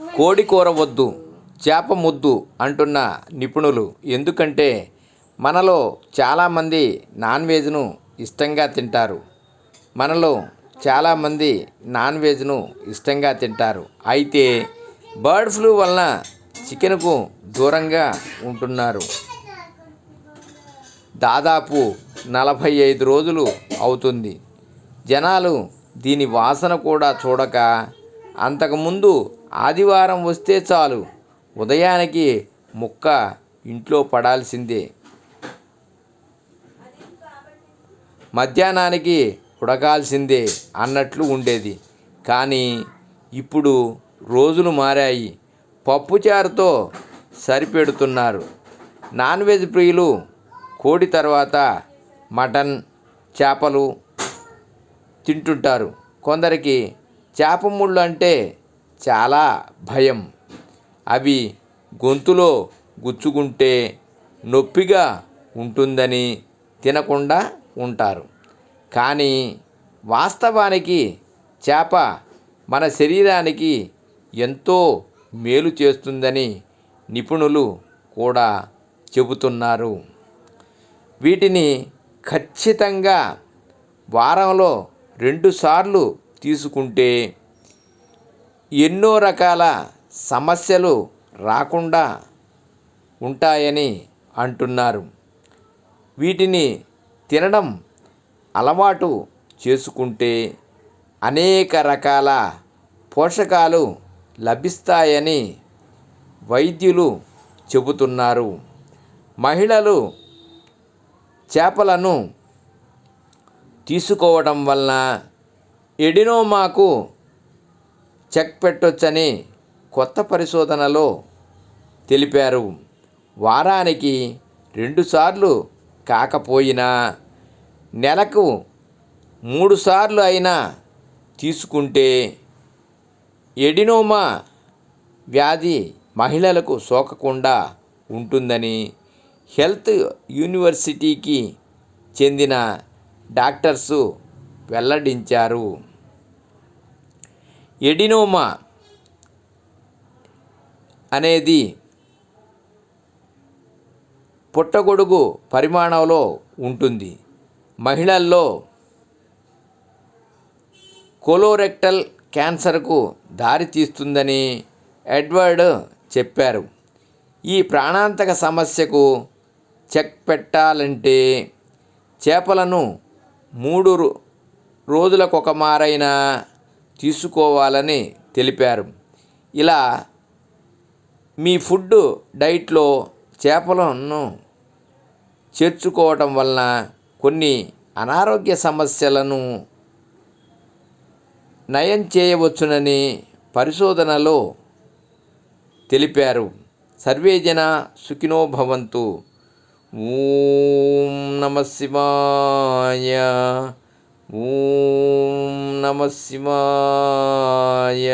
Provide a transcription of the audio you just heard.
కోడి కూర వద్దు చేప ముద్దు అంటున్న నిపుణులు. ఎందుకంటే మనలో చాలామంది నాన్ వెజ్ను ఇష్టంగా తింటారు. మనలో చాలామంది నాన్ వెజ్ను ఇష్టంగా తింటారు. అయితే బర్డ్ ఫ్లూ వలన చికెన్కు దూరంగా ఉంటున్నారు. దాదాపు నలభై ఐదు రోజులు అవుతుంది. జనాలు దీని వాసన కూడా చూడక అంతకుముందు ఆదివారం వస్తే చాలు. ఉదయానికి ముక్క ఇంట్లో పడాల్సిందే. మధ్యాహ్నానికి ఉడకాల్సిందే అన్నట్లు ఉండేది. కానీ ఇప్పుడు రోజులు మారాయి. పప్పుచారుతో సరిపెడుతున్నారు. నాన్ వెజ్ ప్రియులు కోడి తర్వాత మటన్ చేపలు తింటుంటారు. కొందరికి చేప ముళ్ళు అంటే చాలా భయం. అవి గొంతులో గుచ్చుకుంటే నొప్పిగా ఉంటుందని తినకుండా ఉంటారు. కానీ వాస్తవానికి చేప మన శరీరానికి ఎంతో మేలు చేస్తుందని నిపుణులు కూడా చెబుతున్నారు. వీటిని ఖచ్చితంగా వారంలో రెండుసార్లు తీసుకుంటే ఎన్నో రకాల సమస్యలు రాకుండా ఉంటాయని అంటున్నారు. వీటిని తినడం అలవాటు చేసుకుంటే అనేక రకాల పోషకాలు లభిస్తాయని వైద్యులు చెబుతున్నారు. మహిళలు చేపలను తీసుకోవడం వలన ఎడినోమాకు చెక్ పెట్టొచ్చని కొత్త పరిశోధనలో తెలిపారు. వారానికి రెండుసార్లు కాకపోయినా నెలకు మూడు సార్లు అయినా తీసుకుంటే ఎడినోమా వ్యాధి మహిళలకు సోకకుండా ఉంటుందని హెల్త్ యూనివర్సిటీకి చెందిన డాక్టర్సు వెల్లడించారు. ఎడినోమా అనేది పుట్టగొడుగు పరిమాణంలో ఉంటుంది. మహిళల్లో కొలోరెక్టల్ క్యాన్సర్కు దారితీస్తుందని ఎడ్వర్డ్ చెప్పారు. ఈ ప్రాణాంతక సమస్యకు చెక్ పెట్టాలంటే చేపలను మూడు రో- రోజులకొక మారైనా తీసుకోవాలని తెలిపారు. ఇలా మీ ఫుడ్ డైట్లో చేపలను చేర్చుకోవటం వలన కొన్ని అనారోగ్య సమస్యలను నయం చేయవచ్చునని పరిశోధనలో తెలిపారు. సర్వేజన సుఖినో భవంతు. ఓం నమ శివాయ. ఓం నమ శివాయ.